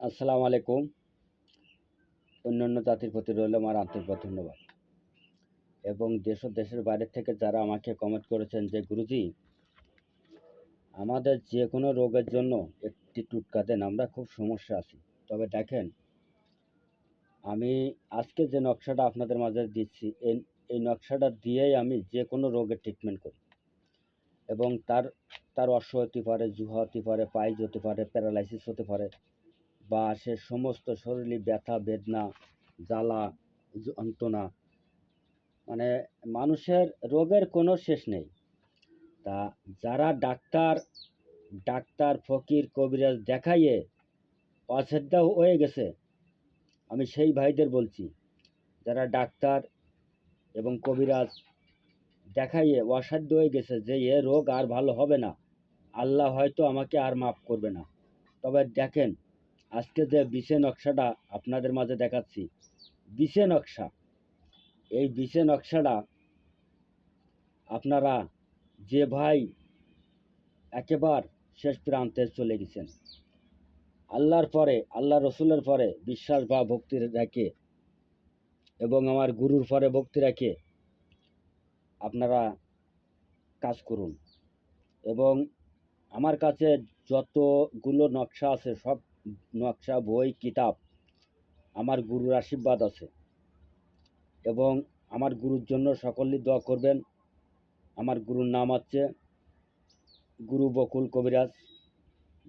আসসালামু আলাইকুম। অন্যান্য জাতির প্রতি রইল আমার আন্তরিক ধন্যবাদ। এবং দেশ দেশের বাইরে থেকে যারা আমাকে কমেন্ট করেছেন যে, গুরুজি, আমাদের যে কোনো রোগের জন্য একটি টুটকা দেন, আমরা খুব সমস্যা আছি। তবে দেখেন, আমি আজকে যে নকশাটা আপনাদের মাঝে দিচ্ছি এই এই নকশাটা দিয়েই আমি যে কোনো রোগের ট্রিটমেন্ট করি। এবং তার তার অশ্ব হতে পারে, জুহা হতে পারে, পাইজ হতে পারে প্যারালাইসিস হতে পারে বা সে সমস্ত শরীরে ব্যথা, বেদনা, জ্বালা যন্ত্রণা মানে মানুষের রোগের কোনো শেষ নেই। তা যারা ডাক্তার ডাক্তার ফকির, কবিরাজ দেখাইয়ে অশ্রদ্ধা হয়ে গেছে, আমি সেই ভাইদের বলছি, যারা ডাক্তার এবং কবিরাজ দেখাইয়ে অসাধ্য হয়ে গেছে যে এ রোগ আর ভালো হবে না, আল্লাহ হয়তো আমাকে আর মাফ করবে না। তবে দেখেন আজকে যে বিছে নকশাটা আপনাদের মাঝে দেখাচ্ছি বিছে নকশা। এই বিছে নকশাটা আপনারা যে ভাই একেবার শেষ প্রান্তে চলে গেছেন, আল্লাহর পরে আল্লাহ রসুলের পরে বিশ্বাস বা ভক্তি রেখে এবং আমার গুরুর পরে ভক্তি রেখে আপনারা কাজ করুন। এবং আমার কাছে যতগুলো নকশা আছে সব নকশা বই, কিতাব আমার গুরুর আশীর্বাদ আছে। এবং আমার গুরুর জন্য সকলেই দোয়া করবেন। আমার গুরুর নাম হচ্ছে গুরু বকুল কবিরাজ।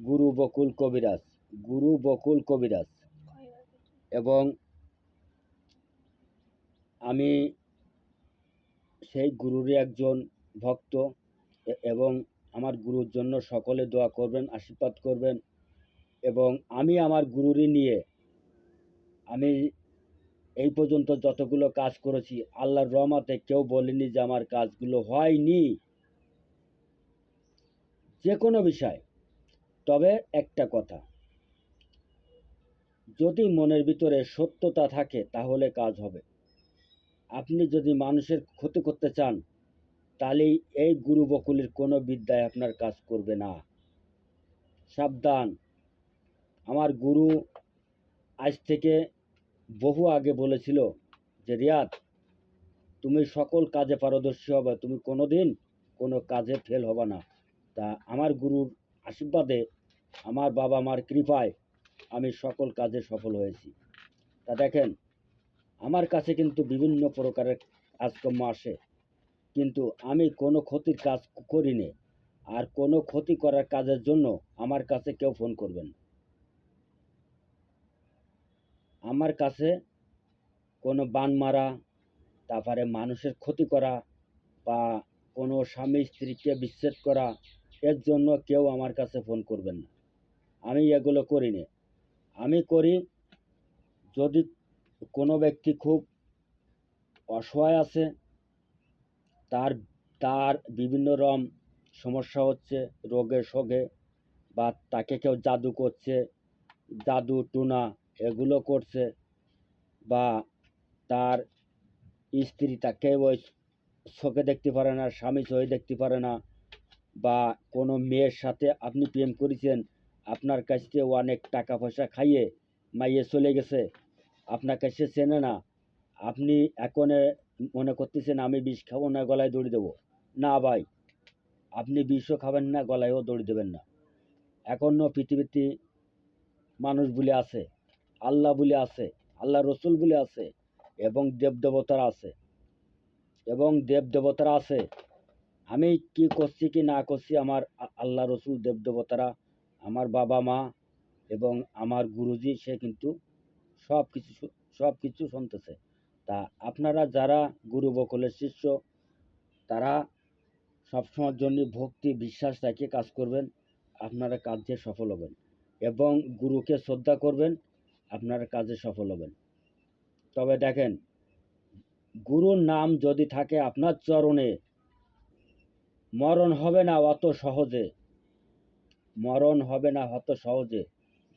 গুরু বকুল কবিরাজ, গুরু বকুল কবিরাজ। এবং আমি সেই গুরুরই একজন ভক্ত। এবং আমার গুরুর জন্য সকলে দোয়া করবেন, আশীর্বাদ করবেন। এবং আমি আমার গুরুরি নিয়ে আমি এই পর্যন্ত যতগুলো কাজ করেছি, আল্লাহর রহমাতে কেউ বলেনি যে আমার কাজগুলো হয়নি। যে কোনো বিষয়। তবে একটা কথা, যদি মনের ভিতরে সত্যতা থাকে তাহলে কাজ হবে। আপনি যদি মানুষের ক্ষতি করতে চান, তাহলে এই গুরু বকুলের কোনো বিদ্যায় আপনার কাজ করবে না। সাবধান। আমার গুরু আজ থেকে বহু আগে বলেছিল যে, রিয়াদ, তুমি সকল কাজে পারদর্শী হবে, তুমি কোনো দিন কোনো কাজে ফেল হবে না। তা আমার গুরুর আশীর্বাদে আমার বাবা মার কৃপায় আমি সকল কাজে সফল হয়েছি। তা দেখেন, আমার কাছে কিন্তু বিভিন্ন প্রকারের কাজকর্ম আসে, কিন্তু আমি কোনো ক্ষতির কাজ করিনি। আর কোনো ক্ষতি করার কাজের জন্য আমার কাছে কেউ ফোন করবেন না। আমার কাছে কোনো বান মারা, তারপরে মানুষের ক্ষতি করা বা কোনো স্বামী স্ত্রীকে বিচ্ছেদ করা, এর জন্য কেউ আমার কাছে ফোন করবেন না। আমি এগুলো করি করিনি। আমি করি যদি কোনো ব্যক্তি খুব অসহায় আছে, তার তার বিভিন্ন রকম সমস্যা হচ্ছে রোগে শোগে বা তাকে কেউ জাদু করছে, জাদু, টুনা এগুলো করছে বা তার স্ত্রী তাকে ওই চোখে দেখতে পারে না, স্বামী চোখে দেখতে পারে না বা কোনো মেয়ের সাথে আপনি প্রেম করেছেন, আপনার কাছ থেকে অনেক টাকা পয়সা খাইয়ে মাইয়ে চলে গেছে, আপনার কাছে চেনে না, আপনি এখন মনে করতেছেন আমি বিষ খাব না, গলায় দড়ি দেবো। না ভাই, আপনি বিষও খাবেন না, গলায়ও দড়ি দেবেন না। এখনও পৃথিবীতে মানুষ বলে আছে আল্লাহ বলে আছে আল্লাহ রসুল বলে আছে এবং দেব দেবতারা আছে। এবং দেব দেবতারা আছে। আমি কি করছি কি না করছি আমার আল্লাহ রসুল দেব দেবতারা আমার বাবা মা এবং আমার গুরুজি, সে কিন্তু সব কিছু সব কিছু শুনতেছে। তা আপনারা যারা গুরু বকুলের শিষ্য, তারা সবসময়ের জন্য ভক্তি, বিশ্বাস রেখে কাজ করবেন। আপনারা কাজে সফল হবেন এবং গুরুকে শ্রদ্ধা করবেন। আপনারা কাজে সফল হবেন। তবে দেখেন, গুরুর নাম যদি থাকে আপনার চরণে, মরণ হবে না অত সহজে। মরণ হবে না অত সহজে।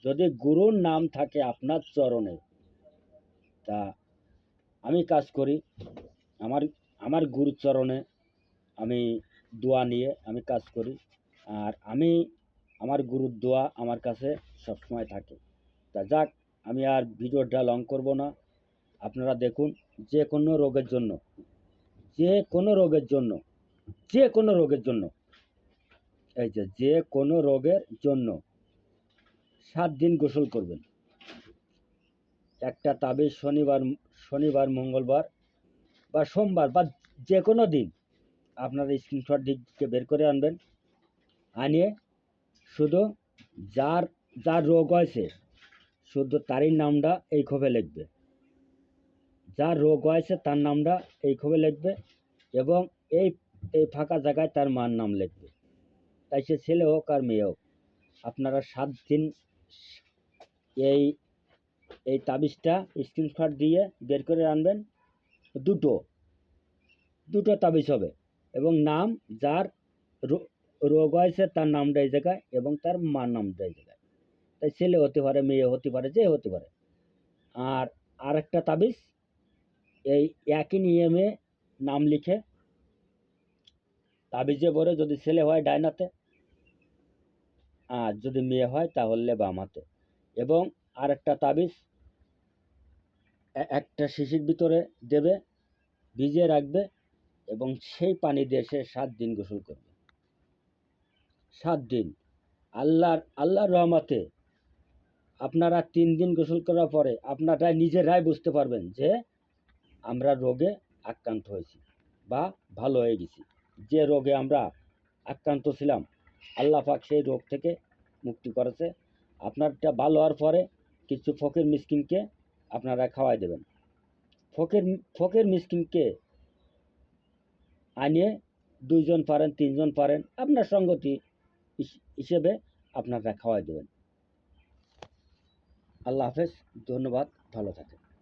যদি গুরুর নাম থাকে আপনার চরণে, তা আমি কাজ করি। আমার আমার গুরুর চরণে আমি দোয়া নিয়ে আমি কাজ করি। আর আমি, আমার গুরুর দোয়া আমার কাছে সবসময় থাকে। তা যাক আমি আর ভিডিওটা লং করব না। আপনারা দেখুন, যে কোনো রোগের জন্য, যে কোনো রোগের জন্য, যে কোনো রোগের জন্য, এই যে যে কোনো রোগের জন্য সাত দিন গোসল করবেন। একটা তাবিজ শনিবার শনিবার, মঙ্গলবার বা সোমবার বা যে কোনো দিন আপনারা স্ক্রিনশট দিকে বের করে আনবেন। আনিয়ে শুধু যার যার রোগ হয়েছে শুধু তারই নামটা এই ক্ষোভে লিখবে। যার রোগ হয়েছে তার নামটা এই ক্ষোভে লিখবে এবং এই এই ফাঁকা জায়গায় তার মার নাম লিখবে। তাই সে ছেলে হোক আর মেয়ে হোক, আপনারা সাত দিন এই এই তাবিজটা স্ক্রিনশট দিয়ে বের করে আনবেন। দুটো দুটো তাবিজ হবে এবং নাম, যার রোগ হয়েছে তার নামটা এই জায়গায় এবং তার মার নামটা এই জায়গায়। ছেলে হতে পারে, মেয়ে হতে পারে, যে হতে পারে। আর আরেকটা তাবিজ, এই একই নিয়মে নাম লিখে তাবিজে ভরে যদি ছেলে হয় ডাইনাতে, আর যদি মেয়ে হয় তাহলে বামাতে। এবং আরেকটা তাবিজ একটা শিশির ভিতরে দেবে, ভিজিয়ে রাখবে এবং সেই পানি দিয়ে সে সাত দিন গোসল করবে। সাত দিন। আল্লাহর আল্লাহর রহমতে আপনারা তিন দিন গোসল করার পরে আপনারা নিজেরাই বুঝতে পারবেন যে আমরা রোগে আক্রান্ত হয়েছি বা ভালো হয়ে গেছি। যে রোগে আমরা আক্রান্ত ছিলাম, আল্লাহ পাক সেই রোগ থেকে মুক্তি করেছে। আপনারটা ভালো হওয়ার পরে কিছু ফকির মিসকিনকে আপনারা খাওয়াই দেবেন। ফকির ফকির মিসকিনকে আনিয়ে দুইজন পারেন, তিনজন পারেন, আপনার সঙ্গতি হিস- হিসেবে আপনারা খাওয়াই দেবেন। আল্লাহ হাফেজ ধন্যবাদ ভালো থাকেন।